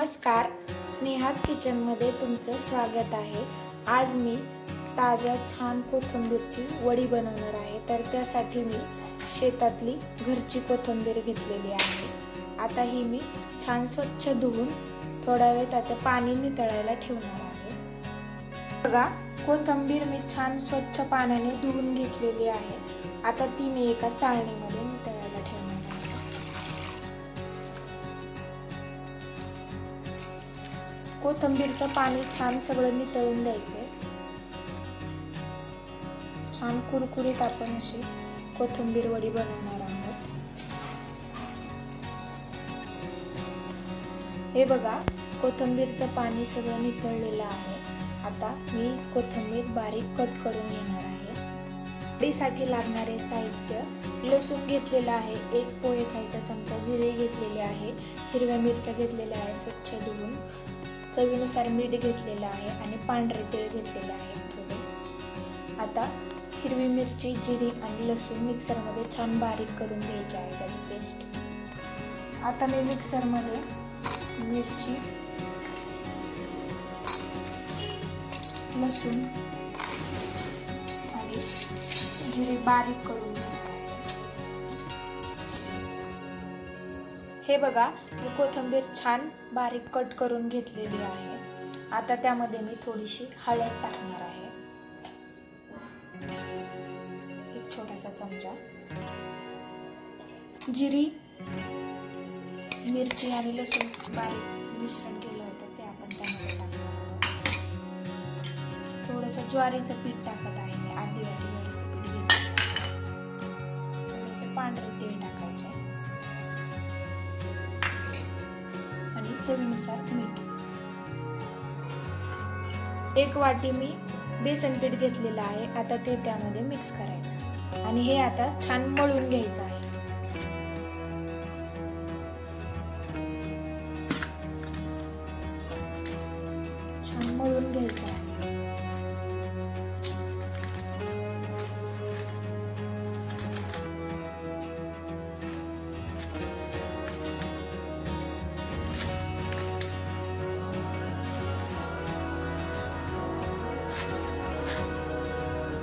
नमस्कार. स्नेहाज किचनमध्ये तुमचं स्वागत आहे. आज मी ताज्या छान कोथिंबीरची वडी बनवणार आहे. तर त्यासाठी मी शेतातली घरची कोथिंबीर घेतलेली आहे. आता ही मी छान स्वच्छ धुवून थोडा वेळ त्याचं पाणी नितळायला ठेवणार आहे. बघा कोथिंबीर मी छान स्वच्छ पाण्याने धुवून घेतलेली आहे. आता ती मी एका चाळणीमध्ये कोथिंबीरचं पाणी छान सगळं नितळून द्यायचंय. छान कुरकुरीत आपण अशी कोथिंबीर वडी बनवणार आहोत. हे बघा कोथिंबीरचं पाणी सगळं नितळलेलं आहे. आता मी कोथंबीर बारीक कट करून घेणार आहे. वडीसाठी लागणारे साहित्य लसूण घेतलेलं आहे एक पोहे खायचा चमचा जिरे घेतलेले आहे हिरव्या मिरच्या घेतलेल्या आहे स्वच्छ धुवून. चवीनुसार मीठ घेतलेलं आहे आणि पांढरे तीळ घेतलेले आहे थोडे. आता हिरवी मिरची जिरी आणि लसूण मिक्सरमध्ये छान बारीक करून घ्यायची आहे त्याची पेस्ट आता मी मिक्सरमध्ये मिरची लसूण आणि जिरे बारीक करून घ्या हे बघा मी कोथिंबीर छान बारीक कट करून घेतलेली आहे. आता त्यामध्ये मी थोडीशी हळद टाकणार आहे. एक छोटासा चमचा. जिरी मिरची आणि लसूण बारीक मिश्रण केलं होतं ते आपण त्यामध्ये टाकणार आहोत. थोडंसं ज्वारीचं पीठ टाकत आहे मी अर्धी वाटी ज्वारीचं पीठ घेतलं थोडंसं पांढरं चवीनुसार मीठ. एक वाटी मी बेसन पीठ घेतलेलं आहे. आता ते त्यामध्ये मिक्स करायचं. आणि हे आता छान मळून घ्यायचं आहे.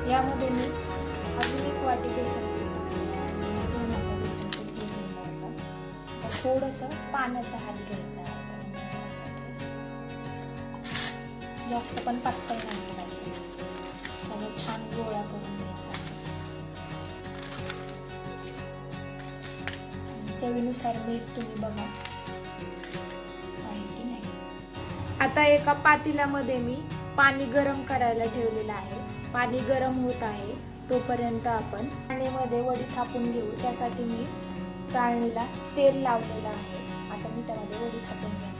यामध्ये मी अजून एक वाटी बेसन आता. थोडंसं पाण्याचा हात घ्यायचा आहे जास्त पण पातळ नाही करायचं. त्याने छान गोळा करून घ्यायचा चवीनुसार मीठ तुम्ही बघा. आता एका पातेल्यामध्ये मी पाणी गरम करायला ठेवलेलं आहे. पाणी गरम होत आहे तोपर्यंत आपण पाण्यामध्ये वडी थापून घेऊ. त्यासाठी मी चाळणीला तेल लावलेलं आहे. आता मी त्यामध्ये वडी थापून घेणार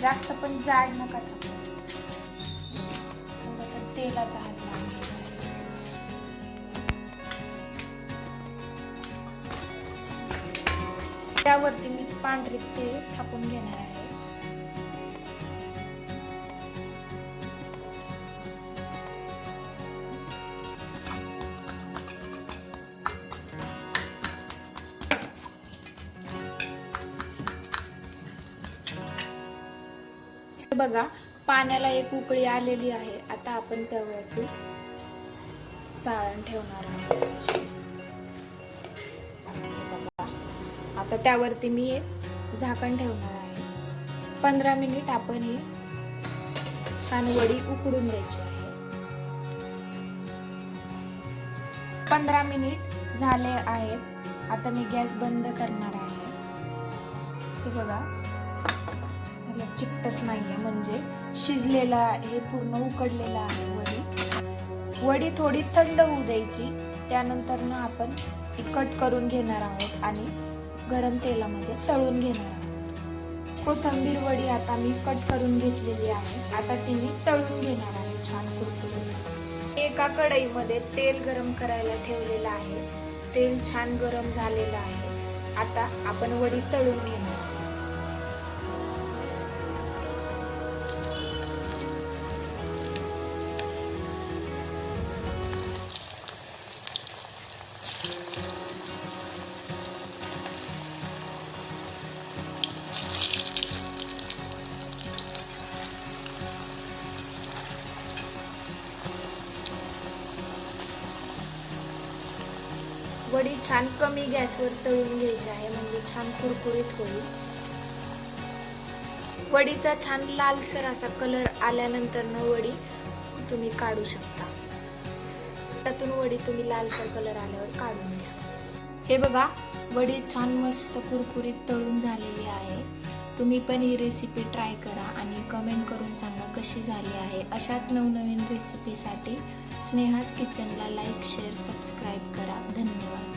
जास्त पण जाड नका थापू. तेलाचा हात लावून घ्यायचा आहे. त्यावरती मी पांढरे तेल थापून घेणार आहे बघा पाण्याला एक उकळी आलेली आहे. आता आपण त्यावरती चाळण ठेवणार आहोत. बघा. आता त्यावरती मी एक झाकण ठेवणार आहे. पंधरा मिनिट आपण ही छान वडी उकडून द्यायची आहे. पंधरा मिनिट झाले आहेत. आता मी गॅस बंद करणार आहे. हे बघा. चिकटत नाहीये म्हणजे शिजलेलं आहे पूर्ण उकडलेलं आहे वडी. वडी थोडी थंड होऊ द्यायची त्यानंतर ना आपण ती कट करून घेणार आहोत आणि गरम तेलामध्ये तळून घेणार आहोत. कोथिंबीर वडी आता मी कट करून घेतलेली आहे. आता ती मी तळून घेणार आहे छान कुरकुरीत. एका कढईमध्ये तेल गरम करायला ठेवलेलं आहे. तेल छान गरम झालेलं आहे. आता आपण वडी तळून घेणार वडी छान कमी गॅसवर तळून घ्यायची आहे म्हणजे छान कुरकुरीत होईल. वडीचा छान लालसर असा कलर आल्यानंतर न वडी तुम्ही काढू शकता. त्यातून वडी तुम्ही लालसर कलर आल्यावर काढून घ्या. हे बघा वडी छान मस्त कुरकुरीत तळून झालेली आहे. तुम्ही पण ही रेसिपी ट्राय करा आणि कमेंट करून सांगा कशी झाली आहे. अशाच नवनवीन रेसिपीसाठी स्नेहाज किचनला लाईक शेअर सबस्क्राईब करा. धन्यवाद.